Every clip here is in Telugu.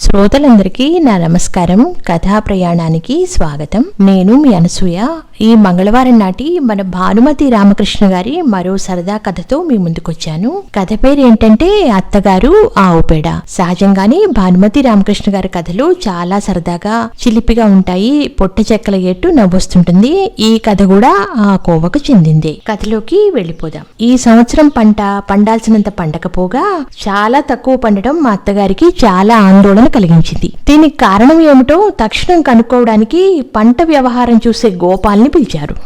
శ్రోతలందరికీ నా నమస్కారం. కథా ప్రయాణానికి స్వాగతం. నేను మీ అనసూయ. ఈ మంగళవారం నాటి మన భానుమతి రామకృష్ణ గారి మరో సరదా కథతో మీ ముందుకొచ్చాను. కథ పేరు ఏంటంటే అత్తగారు ఆవుపేడ. సహజంగానే భానుమతి రామకృష్ణ గారి కథలు చాలా సరదాగా చిలిపిగా ఉంటాయి. పొట్ట చెక్కల ఎట్టు నవ్వొస్తుంటుంది. ఈ కథ కూడా ఆ కోవకు చెందింది. కథలోకి వెళ్ళిపోదాం. ఈ సంవత్సరం పంట పండాల్సినంత పండకపోగా చాలా తక్కువ పండడం మా అత్తగారికి చాలా ఆందోళన కలిగించింది. దీనికి కారణం ఏమిటో తక్షణం కనుక్కోవడానికి పంట వ్యవహారం చూసే గోపాల్ని పిలిచారు.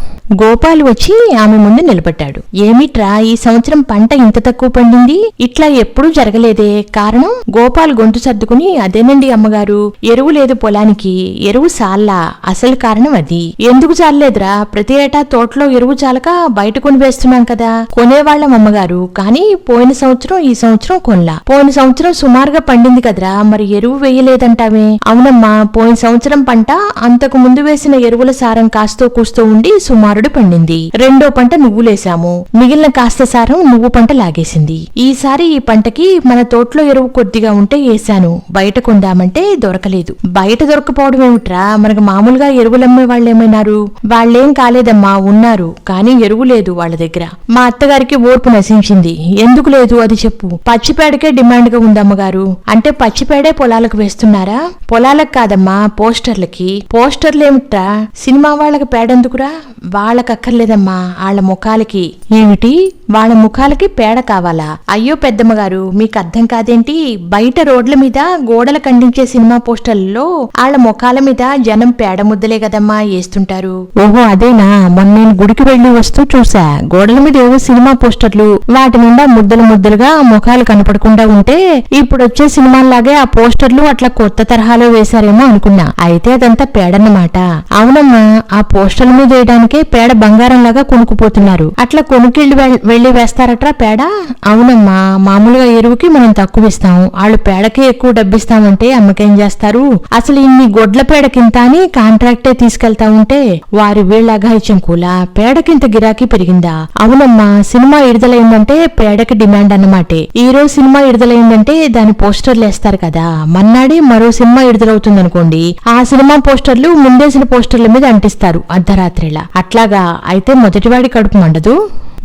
గోపాల్ వచ్చి ఆమె ముందు నిలబడ్డాడు. ఏమిట్రా ఈ సంవత్సరం పంట ఇంత తక్కువ పండింది? ఇట్లా ఎప్పుడూ జరగలేదే. కారణం గోపాల్ గొంతు సర్దుకుని అదేనండి అమ్మగారు ఎరువు లేదు పొలానికి ఎరువు సాల్లా. అసలు కారణం అది. ఎందుకు చాలలేదురా ప్రతి ఏటా తోటలో ఎరువు చాలక బయట కొని వేస్తున్నాం కదా. కొనేవాళ్ళం అమ్మగారు. కానీ పోయిన సంవత్సరం ఈ సంవత్సరం కొనలా. పోయిన సంవత్సరం సుమారుగా పండింది కదరా. మరి ఎరువు వేయలేదంటావే? అవునమ్మా పోయిన సంవత్సరం పంట అంతకు ముందు వేసిన ఎరువుల సారం కాస్తో కూస్తూ ఉండి సుమారుడు పండింది. రెండో పంట నువ్వులేశాము మిగిలిన కాస్త సారం నువ్వు పంట లాగేసింది. ఈసారి ఈ పంటకి మన తోటలో ఎరువు కొద్దిగా ఉంటే వేసాను బయట కొందామంటే దొరకలేదు. బయట దొరకపోవడం ఏమిట్రా? మనకు మామూలుగా ఎరువులమ్మే వాళ్ళేమైనారు వాళ్ళేం కాలేదమ్మా ఉన్నారు. కానీ ఎరువు లేదు వాళ్ళ దగ్గర. మా అత్తగారికి ఓర్పు నశించింది. ఎందుకు లేదు అది చెప్పు. పచ్చిపేడకే డిమాండ్గా ఉందమ్మగారు. అంటే పచ్చిపేడే పొలాలకు వేస్తున్నారా? పొలాలకు కాదమ్మా పోస్టర్లకి. పోస్టర్లేమిట్రా? సినిమా వాళ్ళకి పేడెందుకురా? వాళ్ళకి అక్కర్లేదమ్మా వాళ్ళ ముఖాలకి. ఏమిటి? వాళ్ళ ముఖాలకి పేడ కావాలా? అయ్యో పెద్దమ్మ గారు మీకు అర్థం కాదేంటి? బయట రోడ్ల మీద గోడలు ఖండించే సినిమా పోస్టర్లలో వాళ్ళ ముఖాల మీద జనం పేడ ముద్దలే కదమ్మా వేస్తుంటారు. ఓహో అదేనా? మొన్న నేను గుడికి వెళ్ళి వస్తూ చూసా గోడల మీద ఏవో సినిమా పోస్టర్లు వాటి నిండా ముద్దలు ముద్దలుగా ముఖాలు కనపడకుండా ఉంటే ఇప్పుడు వచ్చే సినిమాలాగే ఆ పోస్టర్ పోస్టర్లు అట్లా కొత్త తరహాలో వేశారేమో అనుకున్నా. అయితే అదంతా పేడన్నమాట. అవునమ్మా ఆ పోస్టర్ల మీద వేయడానికే పేడ బంగారం లాగా కొనుక్కుపోతున్నారు. అట్లా కొనుకెళ్ళి వెళ్ళి వేస్తారట్రా పేడ? అవునమ్మా మామూలుగా ఎరువుకి మనం తక్కువ ఇస్తాం వాళ్ళు పేడకే ఎక్కువ డబ్బిస్తామంటే అమ్మకేం చేస్తారు? అసలు ఇన్ని గొడ్ల పేడకింత అని కాంట్రాక్టే తీసుకెళ్తా ఉంటే వారి వీళ్ళ అఘాయిత్యం కూడా పేడకింత గిరాకీ పెరిగిందా? అవునమ్మా సినిమా విడుదలైందంటే పేడకి డిమాండ్ అన్నమాటే. ఈ రోజు సినిమా విడుదలైందంటే దాని పోస్టర్లు వేస్తారు కదా. మన్నాడే మరో సినిమా విడుదలవుతుందనుకోండి ఆ సినిమా పోస్టర్లు ముందేసిన పోస్టర్ల మీద అంటిస్తారు అర్ధరాత్రిలా. అట్లాగా అయితే మొదటివాడి కడుపు మండదు?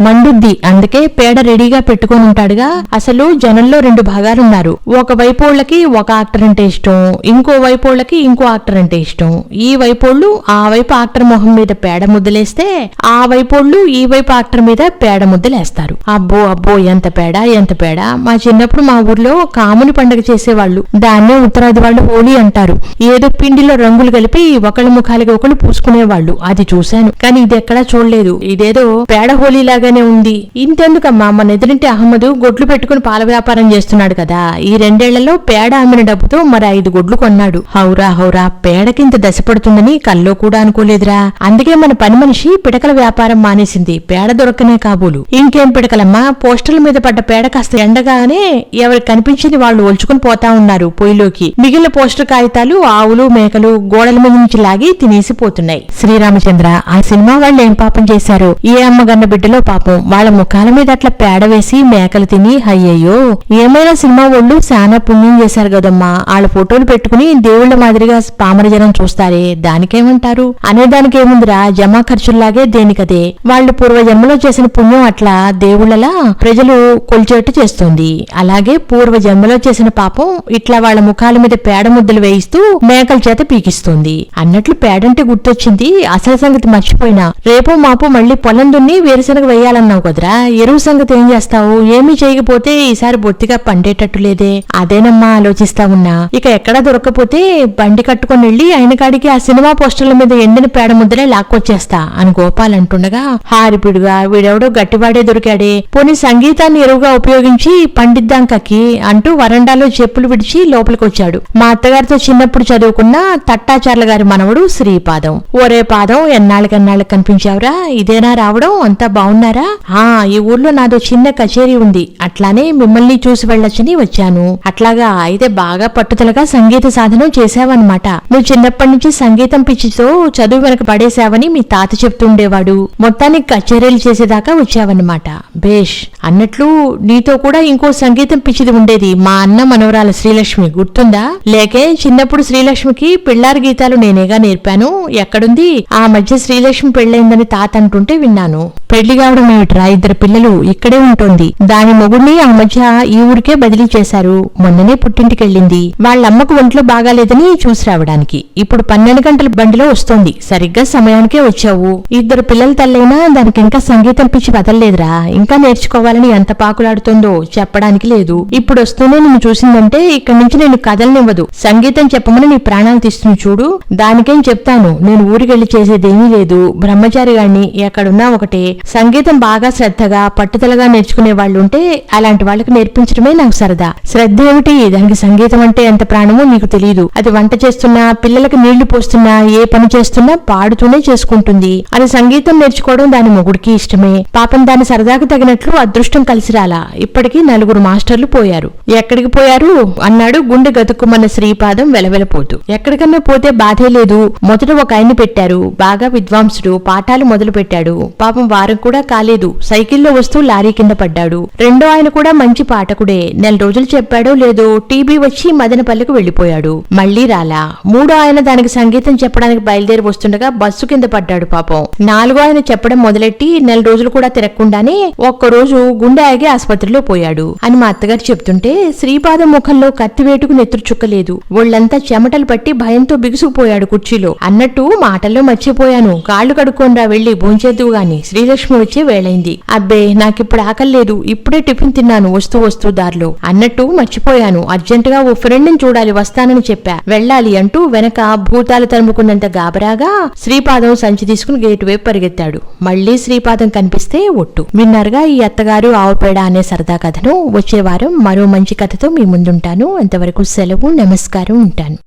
మండుద్ది. అందుకే పేడ రెడీగా పెట్టుకొని ఉంటాడుగా అసలు జనంలో రెండు భాగాలున్నారు. ఒక వైపోళ్ళకి ఒక యాక్టర్ అంటే ఇష్టం. ఇంకో వైపోళ్ళకి ఇంకో యాక్టర్ అంటే ఇష్టం. ఈ వైపోళ్ళు ఆ వైపు యాక్టర్ మొహం మీద పేడ ముద్దలేస్తే ఆ వైపోళ్ళు ఈ వైపు యాక్టర్ మీద పేడ ముద్దలేస్తారు. అబ్బో అబ్బో ఎంత పేడ ఎంత పేడ. మా చిన్నప్పుడు మా ఊర్లో కాముని పండగ చేసేవాళ్ళు. దాన్నే ఉత్తరాది వాళ్ళు హోలీ అంటారు. ఏదో పిండిలో రంగులు కలిపి ఒకళ్ళ ముఖాలకి ఒకళ్ళు పూసుకునేవాళ్ళు. అది చూశాను. కానీ ఇది ఎక్కడా చూడలేదు. ఇదేదో పేడ హోలీ లాగా లాగానే ఉంది. ఇంతెందుకమ్మా? మన ఎదురింటి అహ్మదు గొడ్లు పెట్టుకుని పాల వ్యాపారం చేస్తున్నాడు కదా. ఈ రెండేళ్ళలో పేడ అమ్మిన డబ్బుతో మరి ఐదు గొడ్లు కొన్నాడు. హౌరా హౌరా పేడకింత దశ పడుతుందని కల్లో కూడా అనుకోలేదురా. అందుకే మన పని మనిషి పిడకల వ్యాపారం మానేసింది. పేడ దొరకనే కాబోలు. ఇంకేం పిడకలమ్మా? పోస్టర్ల మీద పడ్డ పేడ కాస్త ఎండగానే ఎవరికి కనిపించింది వాళ్ళు ఒల్చుకుని పోతా ఉన్నారు పొయ్యిలోకి. మిగిలిన పోస్టర్ కాగితాలు ఆవులు మేకలు గోడల మీద నుంచి లాగి తినేసి పోతున్నాయి. శ్రీరామచంద్ర ఆ సినిమా వాళ్ళు ఏం పాపం చేశారు? ఏ అమ్మగన్న బిడ్డలో పాపం. వాళ్ళ ముఖాల మీద అట్లా పేడ వేసి మేకలు తిని అయ్యయ్యో. ఏమైనా సినిమా వాళ్ళు చాలా పుణ్యం చేశారు కదమ్మా. వాళ్ళ ఫోటోలు పెట్టుకుని దేవుళ్ళ మాదిరిగా పామర జనం చూస్తారే దానికేమంటారు? అనే దానికేముందిరా జమా ఖర్చుల్లాగే దేనికదే. వాళ్ళు పూర్వజన్మలో చేసిన పుణ్యం అట్లా దేవుళ్ళలా ప్రజలు కొలిచేట్టు చేస్తుంది. అలాగే పూర్వజన్మలో చేసిన పాపం ఇట్లా వాళ్ళ ముఖాల మీద పేడ ముద్దలు వేయిస్తూ మేకల చేత పీకిస్తుంది. అన్నట్లు పేడంటే గుర్తొచ్చింది అసలు సంగతి మర్చిపోయినా. రేపో మాపో మళ్ళీ పొలం దున్ని వేరుశనగ చేయాలన్నావు కదరా? ఎరువు సంగతి ఏం చేస్తావు? ఏమీ చేయకపోతే ఈసారి బొత్తిగా పండేటట్టు లేదే. అదేనమ్మా ఆలోచిస్తా ఉన్నా. ఇక ఎక్కడా దొరకపోతే బండి కట్టుకొని వెళ్ళి ఆయన కాడికి ఆ సినిమా పోస్టర్ల మీద ఎండిన పేడ ముద్దలే లాక్కొచ్చేస్తా అని గోపాల్ అంటుండగా హారిపిడుగా వీడెవడో గట్టివాడే దొరికాడే. పోనీ సంగీతాన్ని ఎరువుగా ఉపయోగించి పండిద్దాం కక్కి అంటూ వరండాలో చెప్పులు విడిచి లోపలికొచ్చాడు. మా అత్తగారితో చిన్నప్పుడు చదువుకున్న తట్టాచార్ల గారి మనవడు శ్రీపాదం. ఒరే పాదం ఎన్నాళ్ళకన్నాళ్ళకి కనిపించావురా? ఇదేనా రావడం? అంతా బాగున్నారా? వస్తున్నారా ఆ ఈ ఊర్లో నాదో చిన్న కచేరీ ఉంది. అట్లానే మిమ్మల్ని చూసి వెళ్ళొచ్చని వచ్చాను. అట్లాగా అయితే బాగా పట్టుదలగా సంగీత సాధనం చేశావన్నమాట. నువ్వు చిన్నప్పటి నుంచి సంగీతం పిచ్చితో చదువు వెనక పడేశావని మీ తాత చెప్తుండేవాడు. మొత్తానికి కచేరీలు చేసేదాకా వచ్చావన్నమాట. బేష్ అన్నట్లు నీతో కూడా ఇంకో సంగీతం పిచ్చిది ఉండేది. మా అన్న మనవరాల శ్రీలక్ష్మి గుర్తుందా? లేకే చిన్నప్పుడు శ్రీలక్ష్మికి పిల్లారి గీతాలు నేనేగా నేర్పాను. ఎక్కడుంది? ఆ మధ్య శ్రీలక్ష్మి పెళ్ళైందని తాత అంటుంటే విన్నాను. పెళ్ళి కావడం ఏమిట్రా ఇద్దరు పిల్లలు ఇక్కడే ఉంటుంది. దాని మొగుడిని ఆ మధ్య ఈ ఊరికే బదిలీ చేశారు. మొన్ననే పుట్టింటికెళ్ళింది. వాళ్ళమ్మకు ఒంట్లో బాగాలేదని చూసి రావడానికి. ఇప్పుడు పన్నెండు గంటల బండిలో వస్తోంది. సరిగ్గా సమయానికే వచ్చావు. ఇద్దరు పిల్లల తల్లైనా దానికి ఇంకా సంగీతం పిచ్చి వదలలేదురా. ఇంకా నేర్చుకోవాలని ఎంత పాకులాడుతుందో చెప్పడానికి లేదు. ఇప్పుడు వస్తూనే నిన్ను చూసిందంటే ఇక్కడి నుంచి నేను కదలనివ్వదు. సంగీతం చెప్పమని నీ ప్రాణాలు తీస్తుంది చూడు. దానికేం చెప్తాను. నేను ఊరికెళ్ళి చేసేదేమీ లేదు. బ్రహ్మచారి గాని ఎక్కడున్నా ఒకటే. సంగీతం బాగా శ్రద్ధగా పట్టుదలగా నేర్చుకునే వాళ్ళు ఉంటే అలాంటి వాళ్ళకి నేర్పించడమే నాకు సరదా. శ్రద్ధ ఏమిటి? దానికి సంగీతం అంటే ఎంత ప్రాణమో నీకు తెలియదు అది వంట చేస్తున్నా పిల్లలకి నీళ్ళు పోస్తున్నా ఏ పని చేస్తున్నా పాడుతూనే చేసుకుంటుంది. అని సంగీతం నేర్చుకోవడం దాని మొగుడికి ఇష్టమే. పాపం దాని సరదాకు తగినట్లు అదృష్టం కలిసి రాలా. ఇప్పటికీ నలుగురు మాస్టర్లు పోయారు. ఎక్కడికి పోయారు? అన్నాడు గుండె గతుక్కుమన్న శ్రీపాదం వెలవెలపోతూ. ఎక్కడికన్నా పోతే బాధే లేదు. మొదట ఒక ఆయన్ని పెట్టారు. బాగా విద్వాంసుడు. పాఠాలు మొదలు పెట్టాడు పాపం వారం కూడా కాలేదు. సైకిల్లో వస్తూ లారీ కింద పడ్డాడు. రెండో ఆయన కూడా మంచి పాఠకుడే. నెల రోజులు చెప్పాడో లేదో టీబీ వచ్చి మదనపల్లికి వెళ్ళిపోయాడు మళ్ళీ రాలా. మూడో ఆయన దానికి సంగీతం చెప్పడానికి బయలుదేరి వస్తుండగా బస్సు కింద పడ్డాడు పాపం. నాలుగో ఆయన చెప్పడం మొదలెట్టి నెల రోజులు కూడా తిరగకుండానే ఒక్కరోజు గుండె ఆగి ఆసుపత్రిలో పోయాడు. అని మా అత్తగారు చెప్తుంటే శ్రీపాదం ముఖంలో కత్తివేటుకు నెత్తురు చుక్కలేదు. ఒళ్ళంతా చెమటలు పట్టి భయంతో బిగుసుకుపోయాడు కుర్చీలో. అన్నట్టు మాటల్లో మర్చిపోయాను. కాళ్ళు కడుక్కోనరా వెళ్ళి భోంచేద్దువు గాని. శ్రీలక్ష్మి వచ్చే వేళైంది. అబ్బే నాకిప్పుడు ఆకలి లేదు. ఇప్పుడే టిఫిన్ తిన్నాను వస్తూ వస్తూ దారిలో. అన్నట్టు మర్చిపోయాను. అర్జెంటుగా ఓ ఫ్రెండ్ని చూడాలి వస్తానని చెప్పా. వెళ్ళాలి అంటూ వెనక భూతాలు తరుముకున్నంత గాబరాగా శ్రీపాదం సంచి తీసుకుని గేటు వైపు పరిగెత్తాడు. మళ్ళీ శ్రీపాదం కనిపిస్తే ఒట్టు. విన్నారుగా ఈ అత్తగారు ఆవుపేడ అనే సరదా కథను? వచ్చే వారం మరో మంచి కథతో మీ ముందుంటాను. అంతవరకు సెలవు నమస్కారం ఉంటాను.